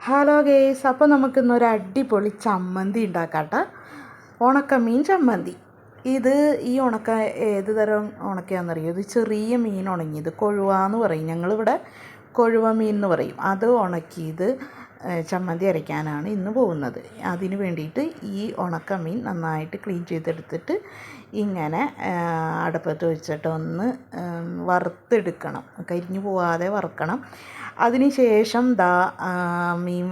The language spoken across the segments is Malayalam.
ഹലോ ഗേസ് അപ്പോൾ നമുക്കിന്നൊരു അടിപൊളി ചമ്മന്തി ഉണ്ടാക്കാട്ടോ. ഉണക്കമീൻ ചമ്മന്തി. ഇത് ഈ ഉണക്ക ഏത് തരം ഉണക്കയാണെന്നറിയോ? ഇത് ചെറിയ മീൻ ഉണങ്ങിയത് കൊഴുവ എന്ന് പറയും. ഞങ്ങളിവിടെ കൊഴുവ മീൻ എന്ന് പറയും. അത് ഉണക്കിയത് ചമ്മന്തി അരയ്ക്കാനാണ് ഇന്ന് പോകുന്നത്. അതിന് വേണ്ടിയിട്ട് ഈ ഉണക്കമീൻ നന്നായിട്ട് ക്ലീൻ ചെയ്തെടുത്തിട്ട് ഇങ്ങനെ അടുപ്പത്ത് വെച്ചിട്ട് ഒന്ന് വറുത്തെടുക്കണം. കരിഞ്ഞു പോവാതെ വറുക്കണം. അതിന് ശേഷം ദാ മീൻ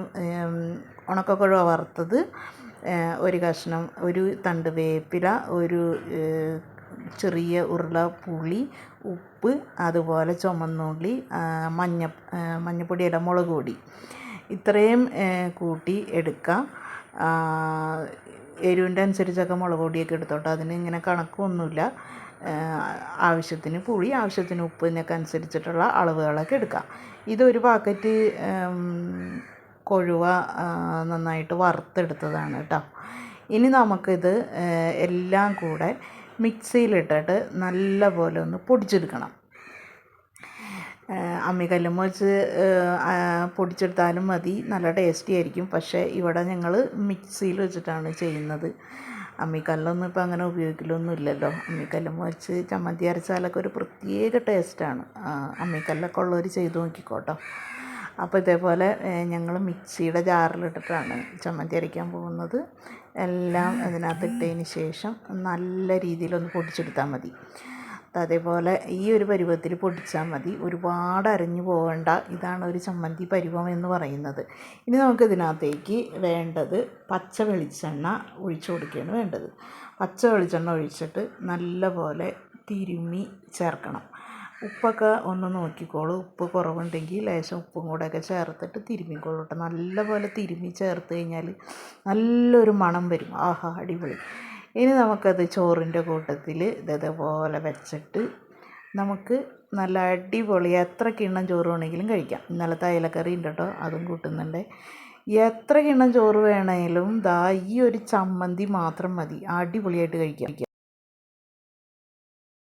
ഉണക്കക്കുഴ വറുത്തത് ഒരു കഷ്ണം ഒരു തണ്ട് വേപ്പില ഒരു ചെറിയ ഉരുള പുളി ഉപ്പ് അതുപോലെ ചുമന്നുള്ളി മഞ്ഞ മഞ്ഞപ്പൊടി മുളക് പൊടി. ഇത്രയും കൂട്ടി എടുക്കാം. എരിവിന്റെ അനുസരിച്ചൊക്കെ മുളക് പൊടിയൊക്കെ എടുത്തോട്ടെ. അതിന് ഇങ്ങനെ കണക്കൊന്നുമില്ല. ആവശ്യത്തിന് പുളി ആവശ്യത്തിന് ഉപ്പ് ഇതിനൊക്കെ അനുസരിച്ചിട്ടുള്ള അളവുകളൊക്കെ എടുക്കാം. ഇതൊരു പാക്കറ്റ് കൊഴുവ നന്നായിട്ട് വറുത്തെടുത്തതാണ് കേട്ടോ. ഇനി നമുക്കിത് എല്ലാം കൂടെ മിക്സിയിലിട്ടിട്ട് നല്ല പോലെ ഒന്ന് പൊടിച്ചെടുക്കണം. അമ്മിക്കല്ലുമ്മ വെച്ച് പൊടിച്ചെടുത്താലും മതി. നല്ല ടേസ്റ്റി ആയിരിക്കും. പക്ഷേ ഇവിടെ ഞങ്ങൾ മിക്സിയിൽ വെച്ചിട്ടാണ് ചെയ്യുന്നത്. അമ്മിക്കല്ലൊന്നും ഇപ്പോൾ അങ്ങനെ ഉപയോഗിക്കലൊന്നും ഇല്ലല്ലോ അമ്മിക്കല്ലുമ്മ വെച്ച് ചമ്മന്തി അരച്ചാലൊക്കെ ഒരു പ്രത്യേക ടേസ്റ്റാണ്. അമ്മിക്കല്ലൊക്കെ ഉള്ളവർ ചെയ്ത് നോക്കിക്കോട്ടോ. അപ്പോൾ ഇതേപോലെ ഞങ്ങൾ മിക്സിയുടെ ജാറിലിട്ടിട്ടാണ് ചമ്മന്തി അരയ്ക്കാൻ പോകുന്നത്. എല്ലാം അതിനകത്ത് ഇട്ടതിന് ശേഷം നല്ല രീതിയിലൊന്ന് പൊടിച്ചെടുത്താൽ മതി. അതേപോലെ ഈ ഒരു പരുവത്തിൽ പൊടിച്ചാൽ മതി. ഒരുപാട് അരഞ്ഞു പോകണ്ട. ഇതാണ് ഒരു ചമ്മന്തി പരുവം എന്ന് പറയുന്നത്. ഇനി നമുക്ക് ഇതിനകത്തേക്ക് വേണ്ടത് പച്ച വെളിച്ചെണ്ണ ഒഴിച്ചു കൊടുക്കുകയാണ് വേണ്ടത്. പച്ച വെളിച്ചെണ്ണ ഒഴിച്ചിട്ട് നല്ലപോലെ തിരുമി ചേർക്കണം. ഉപ്പൊക്കെ ഒന്ന് നോക്കിക്കോളൂ. ഉപ്പ് കുറവുണ്ടെങ്കിൽ ലേശം ഉപ്പും കൂടെയൊക്കെ ചേർത്തിട്ട് തിരുമ്മിക്കോളൂ കേട്ടോ. നല്ലപോലെ തിരുമ്മി ചേർത്ത് കഴിഞ്ഞാൽ നല്ലൊരു മണം വരും. ആഹാ അടിപൊളി. ഇനി നമുക്കത് ചോറിന്റെ കൂട്ടത്തിൽ ഇതേപോലെ വെച്ചിട്ട് നമുക്ക് നല്ല അടിപൊളി എത്ര കിണ്ണം ചോറ് വേണമെങ്കിലും കഴിക്കാം. ഇന്നലെ അയലക്കറി ഉണ്ട് കേട്ടോ അതും കൂട്ടുന്നുണ്ട്. എത്ര കിണ്ണം ചോറ് വേണമെങ്കിലും ദാ ഈ ഒരു ചമ്മന്തി മാത്രം മതി. അടിപൊളിയായിട്ട് കഴിക്കാം.